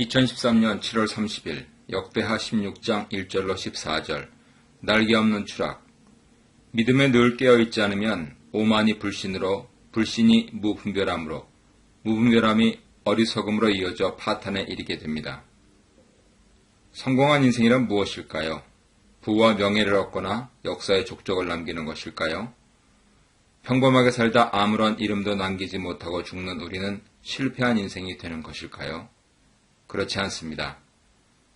2013년 7월 30일 역대하 16장 1절로 14절 날개 없는 추락 믿음에 늘 깨어있지 않으면 오만이 불신으로 불신이 무분별함으로 무분별함이 어리석음으로 이어져 파탄에 이르게 됩니다. 성공한 인생이란 무엇일까요? 부와 명예를 얻거나 역사의 족적을 남기는 것일까요? 평범하게 살다 아무런 이름도 남기지 못하고 죽는 우리는 실패한 인생이 되는 것일까요? 그렇지 않습니다.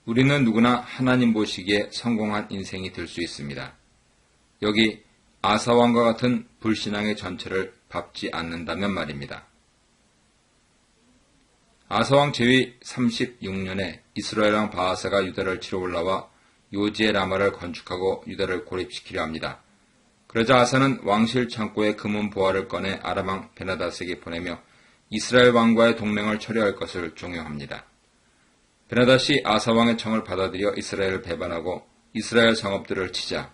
우리는 누구나 하나님 보시기에 성공한 인생이 될 수 있습니다. 여기 아사왕과 같은 불신앙의 전체를 밟지 않는다면 말입니다. 아사왕 제위 36년에 이스라엘 왕 바하사가 유다를 치러 올라와 요지의 라마를 건축하고 유다를 고립시키려 합니다. 그러자 아사는 왕실 창고에 금은 보화를 꺼내 아람 왕 베나다스에게 보내며 이스라엘 왕과의 동맹을 처리할 것을 종용합니다. 베나다시 아사왕의 청을 받아들여 이스라엘을 배반하고 이스라엘 성읍들을 치자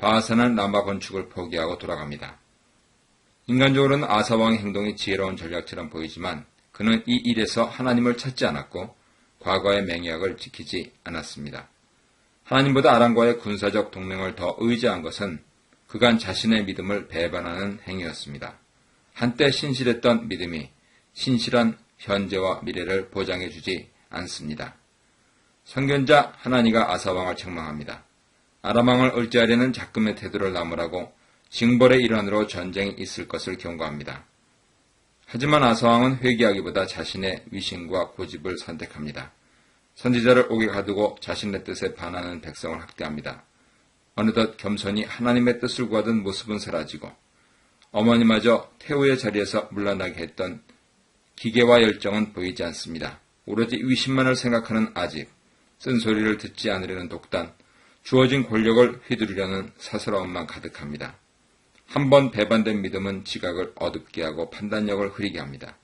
바하사는 남바 건축을 포기하고 돌아갑니다. 인간적으로는 아사왕의 행동이 지혜로운 전략처럼 보이지만 그는 이 일에서 하나님을 찾지 않았고 과거의 맹약을 지키지 않았습니다. 하나님보다 아람과의 군사적 동맹을 더 의지한 것은 그간 자신의 믿음을 배반하는 행위였습니다. 한때 신실했던 믿음이 신실한 현재와 미래를 보장해주지 않습니다. 선견자 하나니가 아사왕을 책망합니다. 아람왕을 의지하려는 작금의 태도를 나무라고 징벌의 일환으로 전쟁이 있을 것을 경고합니다. 하지만 아사왕은 회개하기보다 자신의 위신과 고집을 선택합니다. 선지자를 옥에 가두고 자신의 뜻에 반하는 백성을 학대합니다. 어느덧 겸손히 하나님의 뜻을 구하던 모습은 사라지고 어머니마저 태우의 자리에서 물러나게 했던 기계와 열정은 보이지 않습니다. 오로지 위신만을 생각하는 아집, 쓴소리를 듣지 않으려는 독단, 주어진 권력을 휘두르려는 사스러움만 가득합니다. 한 번 배반된 믿음은 지각을 어둡게 하고 판단력을 흐리게 합니다.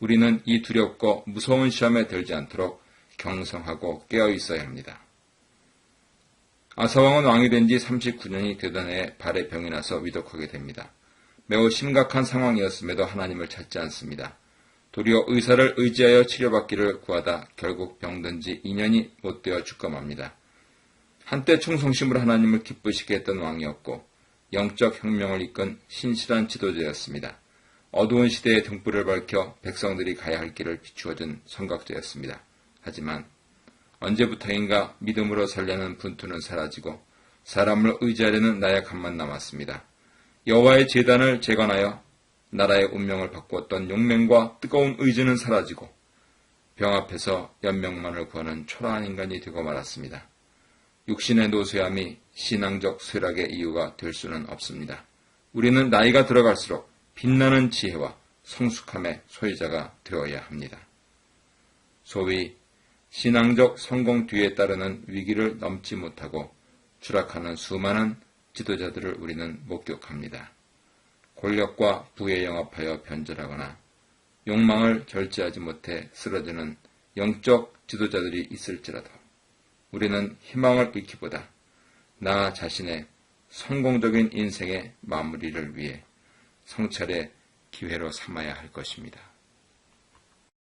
우리는 이 두렵고 무서운 시험에 들지 않도록 경성하고 깨어 있어야 합니다. 아사왕은 왕이 된 지 39년이 되던 해에 발에 병이 나서 위독하게 됩니다. 매우 심각한 상황이었음에도 하나님을 찾지 않습니다. 도리어 의사를 의지하여 치료받기를 구하다 결국 병든 지 2년이 못 되어 죽고 맙니다. 한때 충성심으로 하나님을 기쁘시게 했던 왕이었고 영적 혁명을 이끈 신실한 지도자였습니다. 어두운 시대의 등불을 밝혀 백성들이 가야 할 길을 비추어준 선각자였습니다. 하지만 언제부터인가 믿음으로 살려는 분투는 사라지고 사람을 의지하려는 나약함만 남았습니다. 여호와의 재단을 재건하여 나라의 운명을 바꾸었던 용맹과 뜨거운 의지는 사라지고 병 앞에서 연명만을 구하는 초라한 인간이 되고 말았습니다. 육신의 노쇠함이 신앙적 쇠락의 이유가 될 수는 없습니다. 우리는 나이가 들어갈수록 빛나는 지혜와 성숙함의 소유자가 되어야 합니다. 소위 신앙적 성공 뒤에 따르는 위기를 넘지 못하고 추락하는 수많은 지도자들을 우리는 목격합니다. 권력과 부에 영합하여 변절하거나 욕망을 절제하지 못해 쓰러지는 영적 지도자들이 있을지라도 우리는 희망을 잃기보다 나 자신의 성공적인 인생의 마무리를 위해 성찰의 기회로 삼아야 할 것입니다.